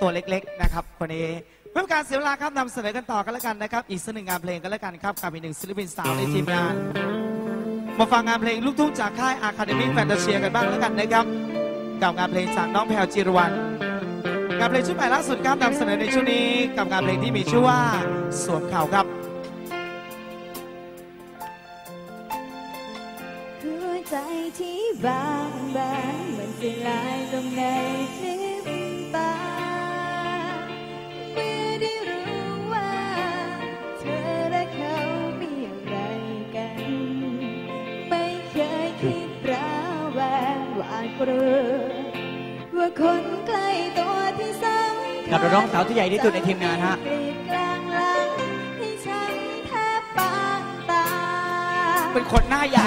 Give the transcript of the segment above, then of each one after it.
ตัวเล็กๆนะครับคนนี้เพื่อการเสียเวลาครับนำเสนอกันต่อกันแล้วกันนะครับ อีกสักหนึ่งงานเพลงกันแล้วกันครับกับอีกหนึ่งศิลปินสาวในทีมงาน มาฟังงานเพลงลูกทุ่งจากค่ายอาคาเดมี่แฟนตาเชียกันบ้างแล้วกันนะครับกับงานเพลงจากน้องแพลวจิรวรรณงานเพลงชุดใหม่ล่าสุดครับนำเสนอในช่วงนี้กับงานเพลงที่มีชื่อว่าสวมเข่าครับหัวใจที่บางบางมือนสิลายลงในพริบ เคยคิดระแวงหวาดกลัวว่าคนใกล้ตัวที่สำคัญกับนักร้องสาวที่ใหญ่ที่สุดในทีมงานฮะกรีดกลางหลังให้ฉันแทบปางตาเป็นคนหน้าใหญ่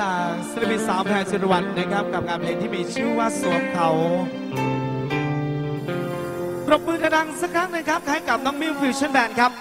จากศิลปินสาวแพรจิรวรรณนะครับ กับงานเพลงที่มีชื่อว่าสวมเขาปรบมือกระดังสักครั้งหนึ่งครับให้กับน้องมิวฟิวชั่นแบนด์ครับ